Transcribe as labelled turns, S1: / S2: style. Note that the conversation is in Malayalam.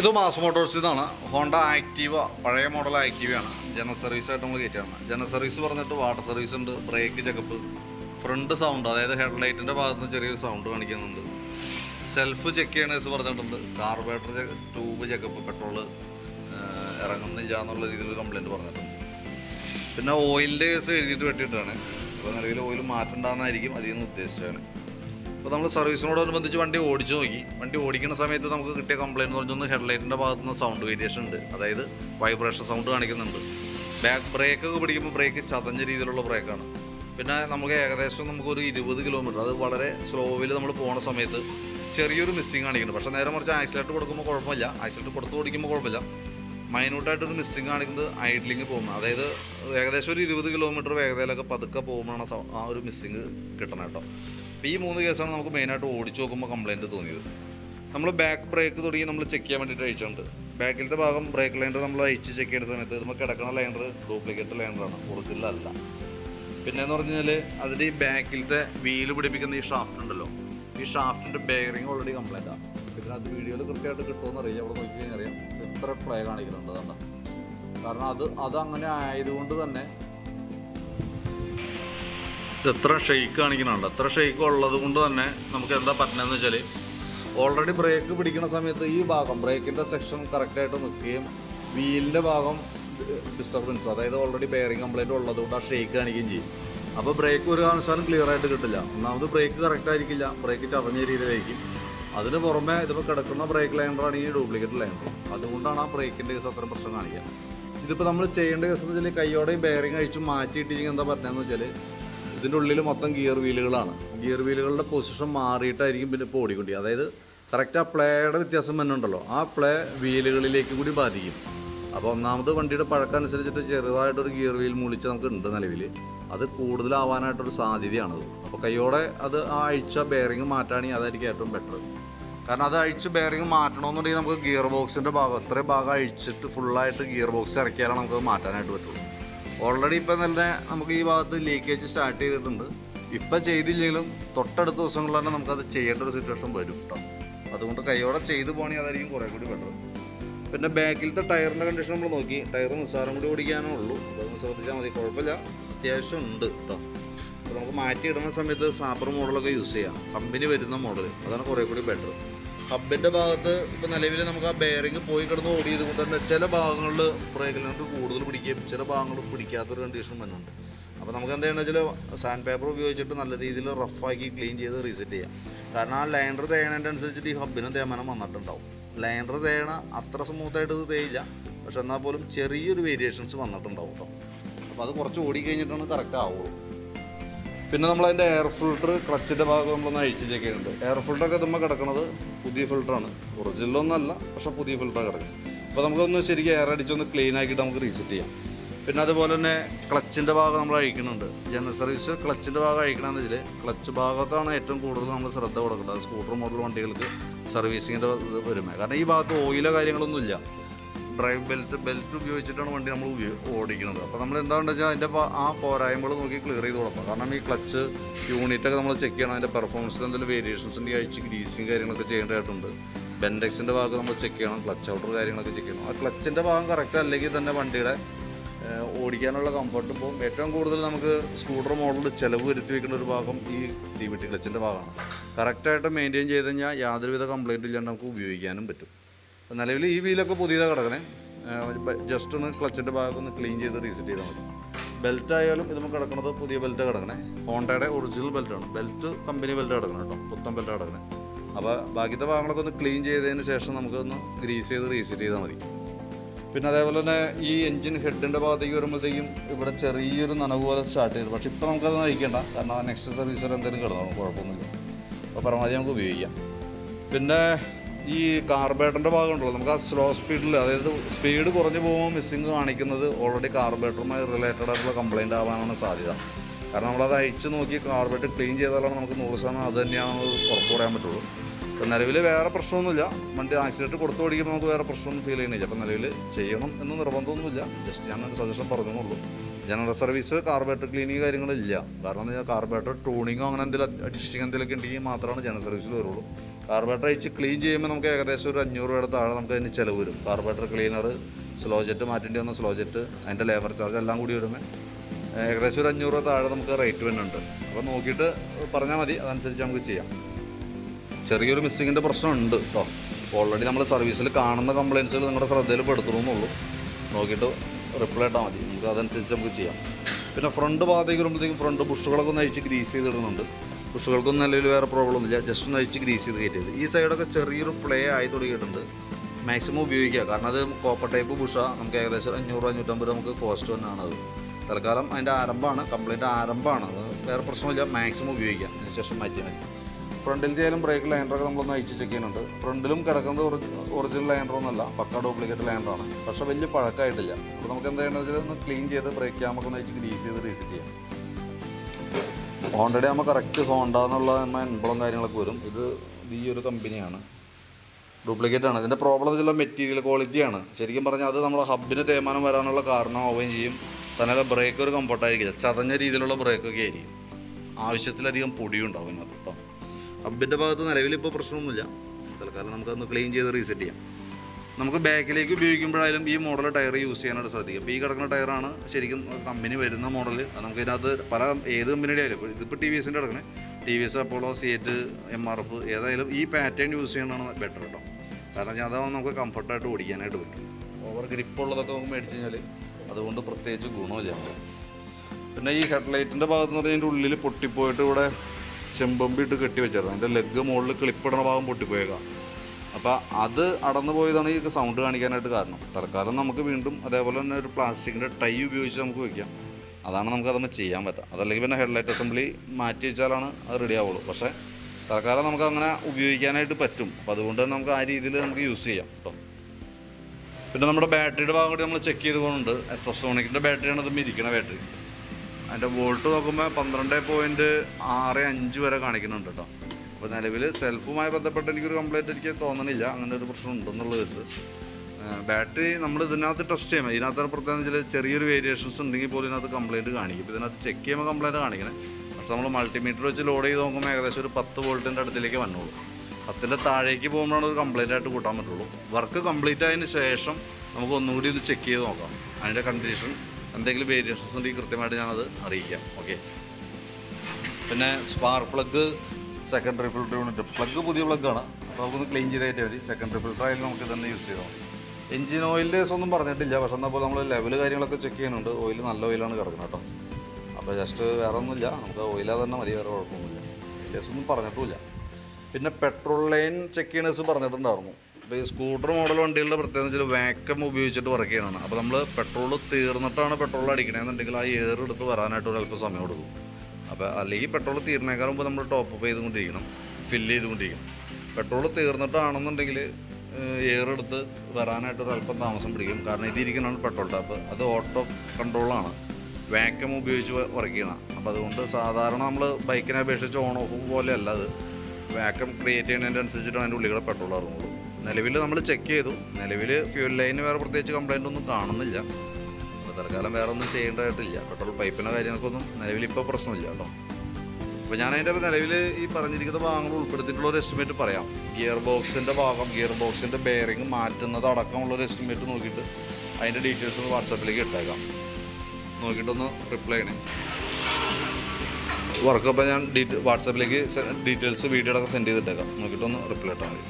S1: ഇത് മാസ് മോട്ടോഴ്സിൽ നിന്നാണ് ഹോണ്ട ആക്റ്റീവ പഴയ മോഡൽ ആക്റ്റീവയാണ്. ജന സർവീസ് ആയിട്ട് നമ്മൾ കയറ്റിയാണ് ജന സർവീസ് പറഞ്ഞിട്ട് വാട്ടർ സർവീസ് ഉണ്ട് ബ്രേക്ക് ചെക്കപ്പ് ഫ്രണ്ട് സൗണ്ട് അതായത് ഹെഡ് ഹെഡ്ലൈറ്റിന്റെ ഭാഗത്ത് നിന്ന് ചെറിയൊരു സൗണ്ട് കാണിക്കുന്നുണ്ട്. സെൽഫ് ചെക്ക് ചെയ്യണേഴ്സ് പറഞ്ഞിട്ടുണ്ട്. കാർബറേറ്റർ ട്യൂബ് ചെക്കപ്പ് പെട്രോൾ ഇറങ്ങുന്നില്ല എന്നുള്ള രീതിയിൽ കംപ്ലയിന്റ് പറഞ്ഞിട്ടുണ്ട്. പിന്നെ ഓയിലിന്റെ കേസ് എഴുതിയിട്ട് വെട്ടിയിട്ടാണ്. അപ്പോൾ നിലവിൽ ഓയിൽ മാറ്റണ്ടെന്നായിരിക്കും അതിൽ നിന്ന് ഉദ്ദേശിച്ചാണ് അപ്പോൾ നമ്മൾ സർവീസിനോടനുബന്ധിച്ച് വണ്ടി ഓടിച്ചു നോക്കി. വണ്ടി ഓടിക്കുന്ന സമയത്ത് നമുക്ക് കിട്ടിയ കംപ്ലയിന്റ് എന്ന് പറഞ്ഞാൽ ഹെഡ്ലൈറ്റിന്റെ ഭാഗത്ത് നിന്ന് സൗണ്ട് വേരിയേഷൻ ഉണ്ട്. അതായത് വൈബ്രേഷൻ സൗണ്ട് കാണിക്കുന്നുണ്ട്. ബാക്ക് ബ്രേക്ക് ഒക്കെ പിടിക്കുമ്പോൾ ബ്രേക്ക് ചതഞ്ഞ രീതിയിലുള്ള ബ്രേക്കാണ് പിന്നെ നമുക്ക് ഏകദേശം നമുക്കൊരു ഇരുപത് കിലോമീറ്റർ അത് വളരെ സ്ലോവിൽ നമ്മൾ പോകുന്ന സമയത്ത് ചെറിയൊരു മിസ്സിങ് കാണിക്കുന്നു പക്ഷേ നേരെ മറിച്ച് ആക്സിലേറ്റർ കൊടുക്കുമ്പോൾ കുഴപ്പമില്ല. ആക്സിലേറ്റർ കൊടുത്ത് ഓടിക്കുമ്പോൾ കുഴപ്പമില്ല. മൈന്യൂട്ടായിട്ടൊരു മിസ്സിങ് കാണിക്കുന്നത് ഐഡ്ലിങ് പോകുമ്പോൾ അതായത് ഏകദേശം ഒരു ഇരുപത് കിലോമീറ്റർ വേഗതയിലൊക്കെ പതുക്കെ പോകുമ്പോഴാണ് ആ ഒരു മിസ്സിങ് കിട്ടണം കേട്ടോ അപ്പോൾ ഈ മൂന്ന് കേസാണ് നമുക്ക് മെയിനായിട്ട് ഓടിച്ചു നോക്കുമ്പോൾ കംപ്ലയിന്റ് തോന്നിയത്. നമ്മൾ ബാക്ക് ബ്രേക്ക് തുടങ്ങി നമ്മൾ ചെക്ക് ചെയ്യാൻ വേണ്ടിയിട്ട് അയച്ചിട്ടുണ്ട് ബാക്കിലത്തെ ഭാഗം ബ്രേക്ക് ലൈൻഡർ നമ്മൾ അയച്ച് ചെക്ക് ചെയ്യുന്ന സമയത്ത് നമുക്ക് കിടക്കുന്ന ലൈൻഡർ ഡ്യൂപ്ലിക്കേറ്റ് ലൈൻഡറാണ് ഒറിജിനൽ അല്ല. പിന്നെ എന്ന് പറഞ്ഞു കഴിഞ്ഞാൽ അതിന്റെ ഈ ബാക്കിലത്തെ വീൽ പിടിപ്പിക്കുന്ന ഈ ഷാഫ്റ്റ് ഉണ്ടല്ലോ. ഈ ഷാഫ്റ്റിന്റെ ബെയറിങ് ഓൾറെഡി കംപ്ലൈന്റ് ആണ് പിന്നെ അത് വീഡിയോയിൽ കൃത്യമായിട്ട് കിട്ടുമെന്ന് അറിയാം. അവിടെ നോക്കി കഴിഞ്ഞാൽ അറിയാം. എത്ര ഫ്ലേ കാണിക്കുന്നുണ്ട് കണ്ട? കാരണം അത് അത് അങ്ങനെ ആയതുകൊണ്ട് തന്നെ ഇത് എത്ര ഷെയ്ക്ക് കാണിക്കുന്നുണ്ട് എത്ര ഷെയ്ക്ക് ഉള്ളത് കൊണ്ട് തന്നെ നമുക്ക് എന്താ പറ്റണമെന്ന് വെച്ചാൽ ഓൾറെഡി ബ്രേക്ക് പിടിക്കുന്ന സമയത്ത് ഈ ഭാഗം ബ്രേക്കിന്റെ സെക്ഷൻ കറക്റ്റായിട്ട് നിൽക്കുകയും വീലിന്റെ ഭാഗം ഡിസ്റ്റർബൻസ് അതായത് ഓൾറെഡി ബെയറിംഗ് കംപ്ലൈന്റ് ഉള്ളതുകൊണ്ട് ആ ഷെയ്ക്ക് കാണിക്കുകയും ചെയ്യും. അപ്പോൾ ബ്രേക്ക് ഒരു കാരണവശാലും ക്ലിയർ ആയിട്ട് കിട്ടില്ല. ഒന്നാമത് ബ്രേക്ക് കറക്റ്റ് ആയിരിക്കില്ല. ബ്രേക്ക് ചതഞ്ഞ രീതിയിലായിരിക്കും. അതിന് പുറമെ ഇതിപ്പോൾ കിടക്കുന്ന ബ്രേക്ക് ലൈനറാണ് ഈ ഡ്യൂപ്ലിക്കേറ്റ് ലൈനർ അതുകൊണ്ടാണ് ആ ബ്രേക്കിന്റെ കേസ് അത്രയും പ്രശ്നം കാണിക്കുക. ഇതിപ്പോൾ നമ്മൾ ചെയ്യേണ്ട കേസ് എന്ന് വെച്ചാൽ കൈയോടെ ബെയറിംഗ് അഴിച്ച് മാറ്റിയിട്ടില്ലെങ്കിൽ എന്താ പറഞ്ഞതെന്ന് വെച്ചാൽ ഇതിന്റെ ഉള്ളിൽ മൊത്തം ഗിയർ വീലുകളാണ് ഗിയർ വീലുകളുടെ പൊസിഷൻ മാറിയിട്ടായിരിക്കും പിന്നെ ഇപ്പോൾ ഓടിക്കൊണ്ടി അതായത് കറക്റ്റ് ആ പ്ലേയുടെ വ്യത്യാസം തന്നെ ഉണ്ടല്ലോ. ആ പ്ലേ വീലുകളിലേക്ക് കൂടി ബാധിക്കും. അപ്പോൾ ഒന്നാമത് വണ്ടിയുടെ പഴക്കനുസരിച്ചിട്ട് ചെറുതായിട്ടൊരു ഗിയർ വീൽ മുളിച്ച് നമുക്ക് ഉണ്ട് നിലവിൽ അത് കൂടുതലാവാനായിട്ടൊരു സാധ്യതയാണത് അപ്പോൾ കൈയോടെ അത് ആ അഴിച്ച ബെയറിങ് മാറ്റുകയാണെങ്കിൽ അതായിരിക്കും ഏറ്റവും ബെറ്റർ കാരണം അത് അഴിച്ച് ബെയറിങ് മാറ്റണമെന്നുണ്ടെങ്കിൽ നമുക്ക് ഗിയർ ബോക്സിന്റെ ഭാഗം ഇത്രയും ഭാഗം അഴിച്ചിട്ട് ഫുള്ളായിട്ട് ഗിയർ ബോക്സ് ഇറക്കിയാലാണ് നമുക്ക് മാറ്റാനായിട്ട് പറ്റുള്ളൂ. ഓൾറെഡി ഇപ്പം തന്നെ നമുക്ക് ഈ ഭാഗത്ത് ലീക്കേജ് സ്റ്റാർട്ട് ചെയ്തിട്ടുണ്ട്. ഇപ്പം ചെയ്തില്ലെങ്കിലും തൊട്ടടുത്ത ദിവസങ്ങളിൽ തന്നെ നമുക്കത് ചെയ്യേണ്ട ഒരു സിറ്റുവേഷൻ വരും കേട്ടോ അതുകൊണ്ട് കൈയോടെ ചെയ്ത് പോകണമെങ്കിൽ അതായിരിക്കും കുറേ കൂടി ബെറ്റർ പിന്നെ ബാക്കിലത്തെ ടയറിന്റെ കണ്ടീഷൻ നമ്മൾ നോക്കി. ടയർ നിസ്സാരം കൂടി ഓടിക്കാനേ ഉള്ളൂ. ഒന്ന് ശ്രദ്ധിച്ചാൽ മതി. കുഴപ്പമില്ല. അത്യാവശ്യം ഉണ്ട് കേട്ടോ അപ്പോൾ നമുക്ക് മാറ്റി ഇടുന്ന സമയത്ത് സാപ്പർ മോഡലൊക്കെ യൂസ് ചെയ്യാം. കമ്പനി വരുന്ന മോഡൽ അതാണ് കുറേ കൂടി ബെറ്റർ ഹബിന്റെ ഭാഗത്ത് ഇപ്പോൾ നിലവിൽ നമുക്ക് ആ ബെയറിങ് പോയി കിടന്ന് ഓടിയത് കൊണ്ട് തന്നെ ചില ഭാഗങ്ങളിൽ ബ്രേക്കിലിനോട്ട് കൂടുതൽ പിടിക്കുകയും ചില ഭാഗങ്ങൾ പിടിക്കാത്തൊരു കണ്ടീഷൻ വരുന്നുണ്ട് അപ്പോൾ നമുക്ക് എന്താ വെച്ചാൽ സാൻഡ് പേപ്പർ ഉപയോഗിച്ചിട്ട് നല്ല രീതിയിൽ റഫാക്കി ക്ലീൻ ചെയ്ത് റീസെറ്റ് ചെയ്യാം. കാരണം ആ ലൈൻഡർ തേയണതിന്റെ അനുസരിച്ചിട്ട് ഈ ഹബിനും തേമാനം വന്നിട്ടുണ്ടാവും. ലൈൻഡർ തേയണ അത്ര സ്മൂത്തായിട്ട് ഇത് തേയില്ല. പക്ഷെ എന്നാൽ പോലും ചെറിയൊരു വേരിയേഷൻസ് വന്നിട്ടുണ്ടാവും കേട്ടോ. അപ്പോൾ അത് കുറച്ച് ഓടി കഴിഞ്ഞിട്ടാണ് കറക്റ്റ് ആവുള്ളൂ. പിന്നെ നമ്മൾ അതിന്റെ എയർ ഫിൽട്ടർ ക്ലച്ചിന്റെ ഭാഗം നമ്മളൊന്ന് അഴിച്ചു ചേക്കുന്നുണ്ട് എയർ ഫിൽട്ടറൊക്കെ നമ്മൾ കിടക്കുന്നത് പുതിയ ഫിൽട്ടറാണ് ഒറിജിനലൊന്നല്ല പക്ഷേ പുതിയ ഫിൽട്ടർ കിടക്കുന്നത്. അപ്പോൾ നമുക്കൊന്ന് ശരിക്കും എയർ അടിച്ചൊന്ന് ക്ലീൻ ആക്കിയിട്ട് നമുക്ക് റീസെറ്റ് ചെയ്യാം. പിന്നെ അതുപോലെ തന്നെ ക്ലച്ചിന്റെ ഭാഗം നമ്മൾ അഴിക്കുന്നുണ്ട്. ജനറൽ സർവീസ് ക്ലച്ചിന്റെ ഭാഗം അഴിക്കണമെന്ന് വെച്ചാൽ ക്ലച്ച് ഭാഗത്താണ് ഏറ്റവും കൂടുതൽ നമ്മൾ ശ്രദ്ധ കൊടുക്കേണ്ടത്. സ്കൂട്ടർ മോഡൽ വണ്ടികൾക്ക് സർവീസിങ്ങിന്റെ വരുമ്പോൾ കാരണം ഈ ഭാഗത്ത് ഓയിലോ കാര്യങ്ങളൊന്നുമില്ല ഡ്രൈവ് ബെൽറ്റ് ബെൽറ്റ് ഉപയോഗിച്ചിട്ടാണ് വണ്ടി നമ്മൾ ഓടിക്കുന്നത്. അപ്പോൾ നമ്മൾ എന്താണെന്ന് വെച്ചാൽ അതിന്റെ ആ പോരായ്മകൾ നോക്കി ക്ലിയർ ചെയ്ത് കൊടുക്കണം. കാരണം ഈ ക്ലച്ച് യൂണിറ്റൊക്കെ നമ്മൾ ചെക്ക് ചെയ്യണം. അതിന്റെ പെർഫോമൻസിൽ എന്തെങ്കിലും വേരിയേഷൻസ് ഉണ്ടെങ്കിൽ അഴിച്ച് ഗ്രീസിങ് കാര്യങ്ങളൊക്കെ ചെയ്യേണ്ടതായിട്ടുണ്ട്. ബെൻഡെക്സിന്റെ ഭാഗം നമ്മൾ ചെക്ക് ചെയ്യണം. ക്ലച്ച് ഔട്ടർ കാര്യങ്ങളൊക്കെ ചെക്ക് ചെയ്യണം. ആ ക്ലച്ചിന്റെ ഭാഗം കറക്റ്റ് അല്ലെങ്കിൽ തന്നെ വണ്ടിയുടെ ഓടിക്കാനുള്ള കംഫർട്ട് പോകും. ഏറ്റവും കൂടുതൽ നമുക്ക് സ്കൂട്ടർ മോഡലിൽ ചിലവ് വരുത്തി വെക്കുന്ന ഒരു ഭാഗം ഈ സി വി ടി ക്ലച്ചിന്റെ ഭാഗമാണ്. കറക്റ്റായിട്ട് മെയിന്റെയിൻ ചെയ്ത് കഴിഞ്ഞാൽ യാതൊരുവിധ കംപ്ലൈന്റ് ഇല്ലാണ്ട് നമുക്ക് ഉപയോഗിക്കാനും പറ്റും. നിലവിൽ ഈ വീലൊക്കെ പുതിയതാണ് കിടക്കണേ. ജസ്റ്റ് ഒന്ന് ക്ലച്ചിന്റെ ഭാഗം ഒന്ന് ക്ലീൻ ചെയ്ത് റീസെറ്റ് ചെയ്താൽ മതി. ബെൽറ്റ് ആയാലും ഇത് നമുക്ക് കിടക്കുന്നത് പുതിയ ബെൽറ്റ് കിടക്കണേ. ഹോണ്ടയുടെ ഒറിജിനൽ ബെൽറ്റാണ് ബെൽറ്റ് കമ്പനി ബെൽറ്റ് കിടക്കണം കേട്ടോ. പുത്തൻ ബെൽറ്റ് കിടക്കണേ. അപ്പോൾ ബാക്കിയത്തെ ഭാഗങ്ങളൊക്കെ ഒന്ന് ക്ലീൻ ചെയ്തതിന് ശേഷം നമുക്കൊന്ന് ഗ്രീസ് ചെയ്ത് റീസെറ്റ് ചെയ്താൽ മതി. പിന്നെ അതേപോലെ തന്നെ ഈ എഞ്ചിൻ ഹെഡിന്റെ ഭാഗത്തേക്ക് വരുമ്പോഴത്തേക്കും ഇവിടെ ചെറിയൊരു നനവ് പോലെ സ്റ്റാർട്ട് ചെയ്തു. പക്ഷേ ഇപ്പോൾ നമുക്കത് നയിക്കേണ്ട കാരണം നെക്സ്റ്റ് സർവീസ് വരെ എന്തെങ്കിലും കിടന്നോളും. കുഴപ്പമൊന്നുമില്ല. അപ്പോൾ പരമാവധി നമുക്ക് ഉപയോഗിക്കാം. പിന്നെ ഈ കാർബേറ്ററിന്റെ ഭാഗമുണ്ടല്ലോ. നമുക്ക് ആ സ്ലോ സ്പീഡിൽ അതായത് സ്പീഡ് കുറഞ്ഞു പോകുമ്പോൾ മിസ്സിങ് കാണിക്കുന്നത് ഓൾറെഡി കാർബേറ്ററുമായി റിലേറ്റഡ് ആയിട്ടുള്ള കംപ്ലയിന്റ് ആവാനാണ് സാധ്യത. കാരണം നമ്മളത് അഴിച്ച് നോക്കി കാർബേറ്റർ ക്ലീൻ ചെയ്താലാണ് നമുക്ക് നൂറ് ശതമാനം അത് തന്നെയാണെന്ന് ഉറപ്പ് പറയാൻ പറ്റുള്ളൂ. അപ്പം നിലവിൽ വേറെ പ്രശ്നമൊന്നുമില്ല. വണ്ടി ആക്സിഡന്റ് കൊടുത്തു ഓടിക്കുമ്പോൾ നമുക്ക് വേറെ പ്രശ്നമൊന്നും ഫീൽ ചെയ്യണില്ല അപ്പം നിലവിൽ ചെയ്യണം എന്ന് നിർബന്ധമൊന്നുമില്ല. ജസ്റ്റ് ഞാൻ ഒരു സജഷൻ പറഞ്ഞോളൂ ജനറൽ സർവീസ് കാർബേറ്റർ ക്ലീനിങ് കാര്യങ്ങളില്ല. കാരണം എന്താ കാർബേറ്റർ ട്യൂണിങ്ങോ അങ്ങനെ എന്തെങ്കിലും അഡ്ജസ്റ്റിങ് എന്തെങ്കിലുമൊക്കെ ഉണ്ടെങ്കിൽ മാത്രമാണ് ജനറൽ സർവീസിൽ വരുള്ളൂ. കാർബറേറ്റർ അഴിച്ച് ക്ലീൻ ചെയ്യുമ്പോൾ നമുക്ക് ഏകദേശം ഒരു അഞ്ഞൂറ് രൂപയുടെ താഴെ നമുക്ക് അതിന് ചിലവ് വരും. കാർബറേറ്റർ ക്ലീനർ സ്ലോ ജെറ്റ് മാറ്റേണ്ടി വന്ന സ്ലോ ജെറ്റ് അതിന്റെ ലേബർ ചാർജ് എല്ലാം കൂടി വരുമ്പോൾ ഏകദേശം ഒരു അഞ്ഞൂറ് രൂപ താഴെ നമുക്ക് റേറ്റ് വരുന്നുണ്ട്. അപ്പോൾ നോക്കിയിട്ട് പറഞ്ഞാൽ മതി അതനുസരിച്ച് നമുക്ക് ചെയ്യാം. ചെറിയൊരു മിസ്സിങ്ങിന്റെ പ്രശ്നമുണ്ട് കേട്ടോ. ഓൾറെഡി നമ്മൾ സർവീസിൽ കാണുന്ന കംപ്ലയിൻസുകൾ നിങ്ങളുടെ ശ്രദ്ധയിൽ പെടുത്തണമെന്നുള്ളൂ. നോക്കിയിട്ട് റിപ്ലൈ ഇട്ടാൽ മതി. നമുക്ക് അതനുസരിച്ച് നമുക്ക് ചെയ്യാം. പിന്നെ ഫ്രണ്ട് ഭാഗത്തേക്ക് വരുമ്പോഴത്തേക്കും ഫ്രണ്ട് ബുഷുകളൊക്കെ ഒന്ന് അഴിച്ച് ഗ്രീസ് ചെയ്തിടുന്നുണ്ട്. ബുഷുകൾക്കൊന്നും നിലവിൽ വേറെ പ്രോബ്ലം ഒന്നുമില്ല. ജസ്റ്റ് ഒന്ന് അഴിച്ച് ഗ്രീസ് ചെയ്ത് കയറ്റിയത് ഈ സൈഡൊക്കെ ചെറിയൊരു പ്ലേ ആയി തുടങ്ങിയിട്ടുണ്ട്. മാക്സിമം ഉപയോഗിക്കുക കാരണം അത് കോപ്പർ ടൈപ്പ് ബുഷ നമുക്ക് ഏകദേശം അഞ്ഞൂറ് അഞ്ഞൂറ്റമ്പത് നമുക്ക് കോസ്റ്റ് തന്നെയാണ് അത്. തൽക്കാലം അതിന്റെ ആരംഭമാണ്. കംപ്ലൈന്റ് ആരംഭമാണ്. അത് വേറെ പ്രശ്നമില്ല. മാക്സിമം ഉപയോഗിക്കാം. അതിന് ശേഷം മാറ്റിയാൽ മതി ഫ്രണ്ടിലത്തെ ആയാലും ബ്രേക്ക് ലൈനറൊക്കെ നമ്മളൊന്ന് അയച്ച് ചെക്ക് ചെയ്യുന്നുണ്ട്. ഫ്രണ്ടിലും കിടക്കുന്നത് ഒറിജിനൽ ലൈനറൊന്നുമല്ല പക്ക ഡ്യൂപ്ലിക്കേറ്റ് ലൈനറാണ് പക്ഷേ വലിയ പഴക്കമായിട്ടില്ല. അപ്പോൾ നമുക്ക് എന്താ ചെയ്യണമെന്ന് വെച്ചാൽ ഒന്ന് ക്ലീൻ ചെയ്ത് ബ്രേക്ക് ക്യാമൊക്കെ ഒന്ന് അയച്ച് ഗ്രീസ് ചെയ്ത് റീസെറ്റ് ചെയ്യാം. ഹോണ്ടയുടെ ആകുമ്പോൾ കറക്റ്റ് ഹോണ്ട എന്നുള്ള നമ്മൾ കാര്യങ്ങളൊക്കെ വരും. ഇത് ഈ ഒരു കമ്പനിയാണ് ഡ്യൂപ്ലിക്കേറ്റ് ആണ്. ഇതിന്റെ പ്രോബ്ലം വെച്ചാൽ മെറ്റീരിയൽ ക്വാളിറ്റി ആണ്. ശരിക്കും പറഞ്ഞാൽ അത് നമ്മുടെ ഹബിന് തേമാനം വരാനുള്ള കാരണമാവുകയും ചെയ്യും. തന്നെ ബ്രേക്ക് ഒരു കംഫർട്ടായിരിക്കില്ല ചതഞ്ഞ രീതിയിലുള്ള ബ്രേക്കൊക്കെ ആയിരിക്കും. ആവശ്യത്തിലധികം പൊടിയും ഉണ്ടാവും അതിനകത്ത് കേട്ടോ ഹബിന്റെ ഭാഗത്ത് നിലവിൽ ഇപ്പോൾ പ്രശ്നമൊന്നുമില്ല. തൽക്കാലം നമുക്കൊന്ന് ക്ലീൻ ചെയ്ത് റീസെറ്റ് ചെയ്യാം. നമുക്ക് ബാക്കിലേക്ക് ഉപയോഗിക്കുമ്പോഴായാലും ഈ മോഡൽ ടയർ യൂസ് ചെയ്യാനായിട്ട് സാധിക്കും. ഇപ്പോൾ ഈ കിടക്കുന്ന ടയറാണ് ശരിക്കും കമ്പനി വരുന്ന മോഡൽ നമുക്ക് ഇതിനകത്ത് പല ഏത് കമ്പനിയുടെ ആയാലും ഇതിപ്പോൾ ടി വി എസിന്റെ കിടക്കണേ. T V S Apollo CEAT M R F ഏതായാലും ഈ പാറ്റേൺ യൂസ് ചെയ്യണതാണ് ബെറ്റർ കേട്ടോ കാരണം അതാവുമ്പോൾ നമുക്ക് കംഫർട്ടായിട്ട് ഓടിക്കാനായിട്ട് പറ്റും. ഓവർ ഗ്രിപ്പ് ഉള്ളതൊക്കെ നമുക്ക് മേടിച്ച് കഴിഞ്ഞാൽ അതുകൊണ്ട് പ്രത്യേകിച്ച് ഗുണമില്ല പിന്നെ ഈ ഹെഡ് ഹെഡ്ലൈറ്റിന്റെ ഭാഗത്ത് നിന്ന് പറഞ്ഞാൽ ഉള്ളിൽ പൊട്ടിപ്പോയിട്ട് ഇവിടെ ചെമ്പമ്പിട്ട് കെട്ടി വെച്ചിരുന്നു അതിന്റെ ലെഗ് മുകളിൽ ക്ലിപ്പിടണ ഭാഗം പൊട്ടിപ്പോയേക്കാം. അപ്പോൾ അത് അടന്നു പോയതാണ് ഈ സൗണ്ട് കാണിക്കാനായിട്ട് കാരണം. തൽക്കാലം നമുക്ക് വീണ്ടും അതേപോലെ തന്നെ ഒരു പ്ലാസ്റ്റിക്കിന്റെ ടൈ ഉപയോഗിച്ച് നമുക്ക് വയ്ക്കാം അതാണ് നമുക്ക് അതൊന്ന് ചെയ്യാൻ പറ്റുക. അതല്ലെങ്കിൽ പിന്നെ ഹെഡ്ലൈറ്റ് അസംബ്ലി മാറ്റി വെച്ചാലാണ് അത് റെഡി ആവുള്ളൂ. പക്ഷേ തൽക്കാലം നമുക്ക് അങ്ങനെ ഉപയോഗിക്കാനായിട്ട് പറ്റും. അപ്പോൾ അതുകൊണ്ട് തന്നെ നമുക്ക് ആ രീതിയിൽ നമുക്ക് യൂസ് ചെയ്യാം കേട്ടോ പിന്നെ നമ്മുടെ ബാറ്ററിയുടെ ഭാഗം കൂടി നമ്മൾ ചെക്ക് ചെയ്ത് പോകുന്നുണ്ട് എസ് എഫ് സോണിക്കിന്റെ ബാറ്ററിയാണ് അതും ഇരിക്കുന്ന ബാറ്ററി. അതിന്റെ വോൾട്ട് നോക്കുമ്പോൾ പന്ത്രണ്ട് പോയിന്റ് ആറ് അഞ്ച് വരെ കാണിക്കുന്നുണ്ട് കേട്ടോ അപ്പോൾ നിലവിൽ സെൽഫുമായി ബന്ധപ്പെട്ട് എനിക്കൊരു കംപ്ലൈന്റ് എനിക്ക് തോന്നണില്ല. അങ്ങനെ ഒരു പ്രശ്നം ഉണ്ടെന്നുള്ള കേസ് ബാറ്ററി നമ്മൾ ഇതിനകത്ത് ടെസ്റ്റ് ചെയ്യുമ്പോൾ ഇതിനകത്ത് പ്രത്യേകം ചില ചെറിയൊരു വേരിയേഷൻസ് ഉണ്ടെങ്കിൽ പോലും ഇതിനകത്ത് കംപ്ലൈന്റ് കാണിക്കും. ഇപ്പോൾ ഇതിനകത്ത് ചെക്ക് ചെയ്യുമ്പോൾ കംപ്ലൈന്റ് കാണിക്കണേ. പക്ഷെ നമ്മൾ മൾട്ടിമീറ്റർ വെച്ച് ലോഡ് ചെയ്ത് നോക്കുമ്പോൾ ഏകദേശം ഒരു പത്ത് വോൾട്ടിന്റെ അടുത്തേക്ക് വന്നോളൂ. പത്തിന്റെ താഴേക്ക് പോകുമ്പോഴാണ് ഒരു കംപ്ലൈന്റ് ആയിട്ട് കൂട്ടാൻ പറ്റുള്ളൂ. വർക്ക് കംപ്ലീറ്റ് ആയതിന് ശേഷം നമുക്ക് ഒന്നുകൂടി ഇത് ചെക്ക് ചെയ്ത് നോക്കാം. അതിന്റെ കണ്ടീഷൻ എന്തെങ്കിലും വേരിയേഷൻസ് ഉണ്ടെങ്കിൽ കൃത്യമായിട്ട് ഞാനത് അറിയിക്കാം. ഓക്കെ പിന്നെ spark plug secondary filter unit. Plug പുതിയ പ്ലഗ്ഗാണ് അപ്പോൾ നമുക്കൊന്ന് ക്ലീൻ ചെയ്തേറ്റ് മതി. സെക്കൻഡറി ഫിൽട്ടർ ആയാലും നമുക്ക് തന്നെ യൂസ് മതി എഞ്ചിൻ ഓയിലിന്റെ ഒന്നും പറഞ്ഞിട്ടില്ല. പക്ഷെ എന്നാൽ പോലെ നമ്മൾ ലെവൽ കാര്യങ്ങളൊക്കെ ചെക്ക് ചെയ്യുന്നുണ്ട്. ഓയിൽ നല്ല ഓയിലാണ് കിടക്കുന്നത് കേട്ടോ. അപ്പോൾ ജസ്റ്റ് വേറെ ഒന്നുമില്ല. നമുക്ക് ഓയിലാതെ തന്നെ മതി. വേറെ കുഴപ്പമൊന്നുമില്ല. വ്യത്യാസം ഒന്നും പറഞ്ഞിട്ടുമില്ല. പിന്നെ പെട്രോൾ ലൈൻ ചെക്ക് ചെയ്യണേഴ്സ് പറഞ്ഞിട്ടുണ്ടായിരുന്നു. അപ്പോൾ ഈ സ്കൂട്ടർ മോഡൽ വണ്ടികളുടെ പ്രത്യേകത വെച്ചാൽ വാക്കം ഉപയോഗിച്ചിട്ട് വർക്ക് ചെയ്യാനാണ് അപ്പോൾ നമ്മൾ പെട്രോൾ തീർന്നിട്ടാണ് പെട്രോൾ അടിക്കണമെന്നുണ്ടെങ്കിൽ ആ എയർ എടുത്ത് വരാനായിട്ട് ഒരു അല്പം സമയം എടുക്കും അപ്പോൾ അല്ലെങ്കിൽ പെട്രോൾ തീർന്നേക്കാൾ മുമ്പ് നമ്മൾ ടോപ്പ് അപ്പ് ചെയ്തുകൊണ്ടിരിക്കണം ഫില്ല് ചെയ്തുകൊണ്ടിരിക്കണം. പെട്രോൾ തീർന്നിട്ടാണെന്നുണ്ടെങ്കിൽ എയർ എടുത്ത് വരാനായിട്ട് ഒരു അല്പം താമസം പിടിക്കും. കാരണം ഇതിരിക്കുന്നതാണ് പെട്രോൾ ടാപ്പ്. അത് ഓട്ടോ കൺട്രോളാണ് വാക്യം ഉപയോഗിച്ച് ചെയ്യണം അപ്പോൾ അതുകൊണ്ട് സാധാരണ നമ്മൾ ബൈക്കിനെ അപേക്ഷിച്ച് ഓൺ ഓഫ് പോലെയല്ല അത്. വാക്കം ക്രിയേറ്റ് ചെയ്യുന്നതിന്റെ അനുസരിച്ചിട്ടാണ് അതിന്റെ ഉള്ളിൽ പെട്രോൾ ഇറങ്ങുള്ളൂ. നിലവിൽ നമ്മൾ ചെക്ക് ചെയ്തു. നിലവിൽ ഫ്യൂൽ ലൈനിന് വേറെ പ്രത്യേകിച്ച് കംപ്ലൈന്റ് ഒന്നും കാണുന്നില്ല. തൽക്കാലം വേറെ ഒന്നും ചെയ്യേണ്ടതായിട്ടില്ല. പെട്രോൾ പൈപ്പിനോ കാര്യങ്ങൾക്കൊന്നും നിലവിൽ ഇപ്പോൾ പ്രശ്നമില്ല കേട്ടോ. അപ്പോൾ ഞാൻ അതിന്റെ നിലവിൽ ഈ പറഞ്ഞിരിക്കുന്ന ഭാഗങ്ങൾ ഉൾപ്പെടുത്തിയിട്ടുള്ള ഒരു എസ്റ്റിമേറ്റ് പറയാം. ഗിയർ ബോക്സിന്റെ ഭാഗം ഗിയർ ബോക്സിന്റെ ബെയറിങ് മാറ്റുന്നത് അടക്കമുള്ള ഒരു എസ്റ്റിമേറ്റ് നോക്കിയിട്ട് അതിന്റെ ഡീറ്റെയിൽസ് ഒന്ന് വാട്സാപ്പിലേക്ക് ഇട്ടേക്കാം. നോക്കിയിട്ടൊന്ന് റിപ്ലൈ ചെയ്യണേ. വർക്ക് അപ്പോൾ ഞാൻ ഡീറ്റ് വാട്സാപ്പിലേക്ക് ഡീറ്റെയിൽസ് വീഡിയോ അടക്കം സെൻഡ് ചെയ്തിട്ടേക്കാം. നോക്കിയിട്ടൊന്ന് റിപ്ലൈ ഇട്ടാൽ മതി.